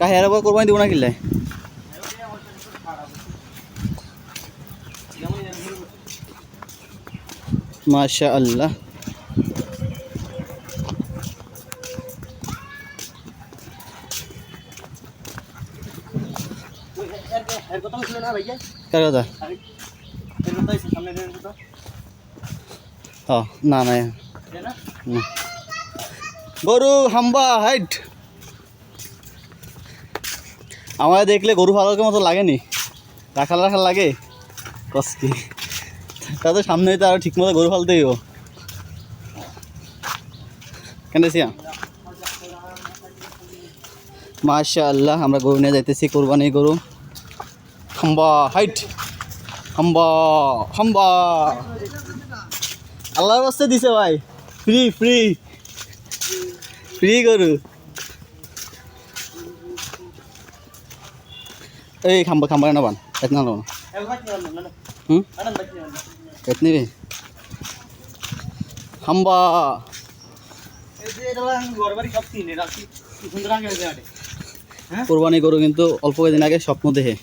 কাহিয়ার আবার কোরবানি দিব না কিনলে মাশা আল্লাহ এর কথা? ছিল না ভাইয়া কার কথা এর কথা হইছে সামনে এর কথা ও না। না এটা না না। গরু হাম্বা, হাইট। আমার দেখলে গরু ভালোকে মতো লাগেনি। রাখাল রাখাল লাগে। কষ্টি তাদের সামনে হইতে আরও ঠিক মতো গরু ফালতে হইব। কেন সিয়া মাশা আল্লাহ আমরা গরু নিয়ে যাইতেছি, কোরবানি গরু। হাম্বা, হাইট। হাম্বা হাম্বা। আল্লাহর বাস্তে দিছে ভাই। Free free. ফ্রি গরু এই খাম্বা খাম্বা না বান এত না লোন এর বাকি না না হুম আনন্দ বাকি না এত নিবি হাম্বা এই যে এটা আমি সুন্দর আগে হয়ে যাবে কোরবানি গরু কিন্তু অল্প কদিন আগে স্বপ্ন দেখে।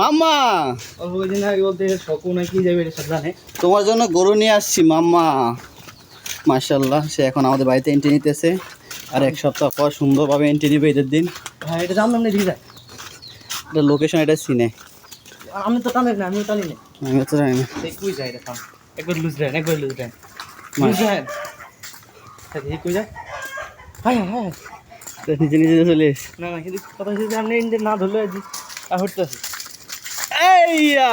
মাম্মা! অল্প দিন আগে বলতে শকু নাকি যাবে তোমার জন্য গরু নিয়ে আসছি, মাম্মা। মাশাল্লাহ সে এখন আমাদের বাড়িতে এন্ট্রি নিতেছে। আর এক সপ্তাহ পর সুন্দরভাবে এন্ট্রি নিবে ঈদের দিন। হ্যাঁ এটা জানলাম না, দিয়ে যায় এটা লোকেশন এটা সিনে আমি তো টানি না আমি টানি না। আমি তো জানি না। সেই কুই যায় কাম? একবার লুজ দেন একবার লুজ দেন। লুজ দেন। এই কুই যায়? হাই হাই নিজে নিজে চলে না না কিন্তু কথা হচ্ছে আপনি ইন্ডিয়া না ধরলে আজ আর হচ্ছে এইয়া!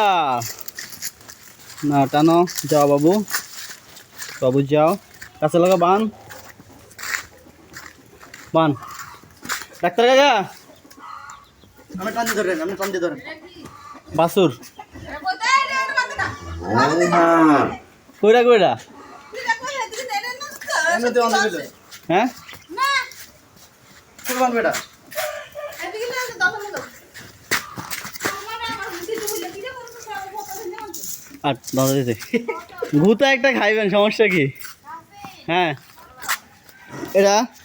না টানো যাও বাবু। বাবু যাও। কাছে লাগা বান। বান। ডাক্তার কাকা! আমি টান দিয়ে ধরেন আপনি টান দিয়ে ধরেন বাসুর। কইরা কইরা হ্যাঁ? কুরবান বেটা আর দাদা দিতে ভূতা একটা খাইবেন সমস্যা কি? হ্যাঁ। এরা মিয়া,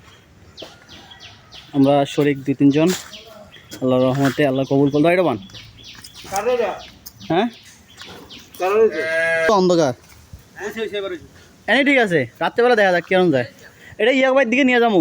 আমরা শরিক দুই তিনজন। আল্লাহ রহমতে আল্লাহ কবুল করল। এটা বান হ্যাঁ? কারে রে তো অন্ধকার। ওই এনে ঠিক আছে রাত্রেবেলা দেখা যাক কেমন যায়। এটা ইয়াকবাইয়ের দিকে নিয়ে যাব।